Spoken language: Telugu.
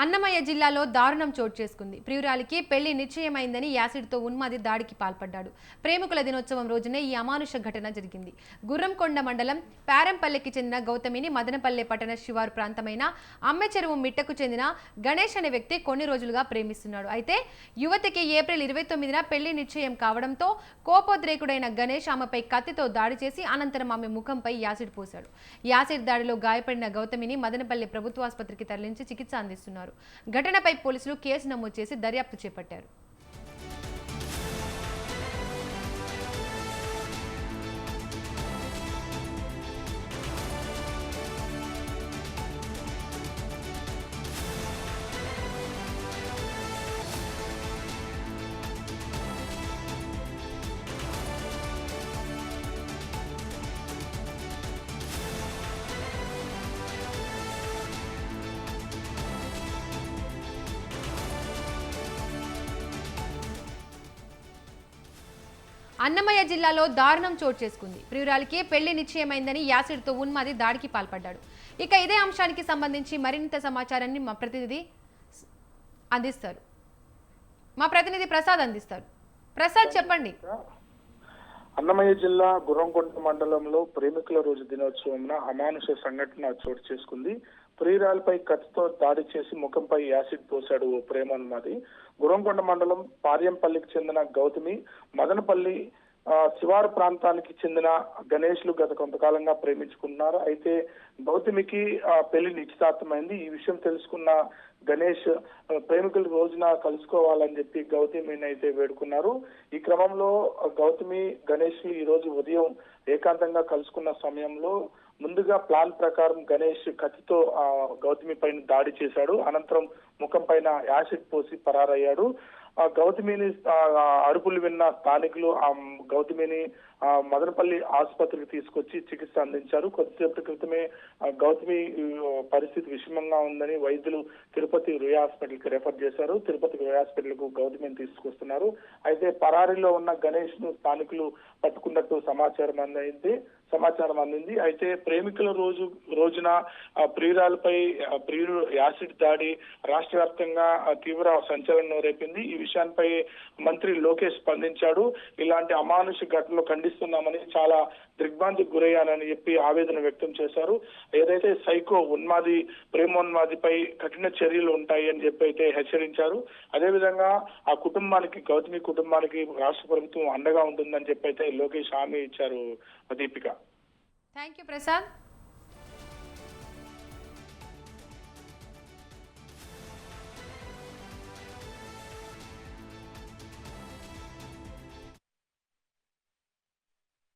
అన్నమయ్య జిల్లాలో దారుణం చోటు చేసుకుంది. ప్రియురాలికి పెళ్ళి నిశ్చయమైందని యాసిడ్తో ఉన్మాది దాడికి పాల్పడ్డాడు. ప్రేమికుల దినోత్సవం రోజునే ఈ అమానుష ఘటన జరిగింది. గుర్రంకొండ మండలం పారంపల్లెకి చెందిన గౌతమిని మదనపల్లె పట్టణ శివారు ప్రాంతమైన అమ్మె చెరువు మిట్టకు చెందిన గణేష్ అనే వ్యక్తి కొన్ని రోజులుగా ప్రేమిస్తున్నాడు. అయితే యువతికి ఏప్రిల్ ఇరవై తొమ్మిదిన పెళ్ళి నిశ్చయం కావడంతో కోపోద్రేకుడైన గణేష్ ఆమెపై కత్తితో దాడి చేసి అనంతరం ఆమె ముఖంపై యాసిడ్ పోశాడు. యాసిడ్ దాడిలో గాయపడిన గౌతమిని మదనపల్లె ప్రభుత్వ ఆసుపత్రికి తరలించి చికిత్స అందిస్తున్నారు ఘటనపై పోలీసులు కేసు నమోదు చేసి దర్యాప్తు చేపట్టారు. అన్నమయ్య జిల్లాలో దారుణం చోటు చేసుకుంది. ప్రియురాలికి పెళ్ళి నిశ్చయమైందని యాసిడ్తో ఉన్మాది దాడికి పాల్పడ్డాడు. ఇక ఇదే అంశానికి సంబంధించి మరింత సమాచారాన్ని మా ప్రతినిధి అందిస్తారు. మా ప్రతినిధి ప్రసాద్ అందిస్తారు. ప్రసాద్ చెప్పండి. అన్నమయ్య జిల్లా గుర్రంకొండ మండలంలో ప్రేమికుల రోజు దినోత్సవంన అమానుష సంఘటన చోటు చేసుకుంది. ప్రియురాలపై కత్తితో దాడి చేసి ముఖంపై యాసిడ్ పోశాడు ఓ ప్రేమన్మాది గురంకొండ మండలం పార్యంపల్లికి చెందిన గౌతమి మదనపల్లి శివారు ప్రాంతానికి చెందిన గణేష్లు గత కొంతకాలంగా ప్రేమించుకున్నారు అయితే గౌతమికి పెళ్ళి నిశ్చితార్థమైంది. ఈ విషయం తెలుసుకున్న గణేష్ ప్రేమికులు రోజున కలుసుకోవాలని చెప్పి గౌతమిని అయితే వేడుకున్నారు. ఈ క్రమంలో గౌతమి గణేష్ ఈ రోజు ఉదయం ఏకాంతంగా కలుసుకున్న సమయంలో ముందుగా ప్లాన్ ప్రకారం గణేష్ కత్తితో ఆ, గౌతమి పైన దాడి చేశాడు. అనంతరం ముఖం పైన యాసిడ్ పోసి పరారయ్యాడు. గౌతమిని ఆ, గౌతమిని అరుపులు విన్న స్థానికులు ఆ గౌతమిని ఆ, మదనపల్లి ఆసుపత్రికి తీసుకొచ్చి చికిత్స అందించారు. కొద్దిసేపటి క్రితమే గౌతమి పరిస్థితి విషమంగా ఉందని వైద్యులు తిరుపతి రుయా హాస్పిటల్కి రెఫర్ చేశారు. తిరుపతి రుయా హాస్పిటల్కు గౌతమిని తీసుకొస్తున్నారు. అయితే పరారీలో ఉన్న గణేష్ను స్థానికులు పట్టుకున్నట్టు సమాచారం అందింది సమాచారం అందింది. అయితే ప్రేమికుల రోజు రోజున ఆ, ప్రియురాలపై ప్రియుడు యాసిడ్ దాడి రాష్ట్ర వ్యాప్తంగా తీవ్ర సంచలనం రేపింది. ఈ విషయాన్ని మంత్రి లోకేష్ స్పందించాడు. ఇలాంటి అమానుష ఘటనలు ఖండిస్తున్నామని చాలా దిగ్భ్రాంతికి గురయ్యానని చెప్పి ఆవేదన వ్యక్తం చేశారు. ఏదైతే సైకో ఉన్మాది ప్రేమోన్మాదిపై కఠిన చర్యలు ఉంటాయి అని చెప్పి అయితే హెచ్చరించారు. అదేవిధంగా ఆ కుటుంబానికి గౌతమి కుటుంబానికి రాష్ట్ర ప్రభుత్వం అండగా ఉంటుందని చెప్పి అయితే లోకేష్ హామీ ఇచ్చారు. దీపిక. Thank you Prasad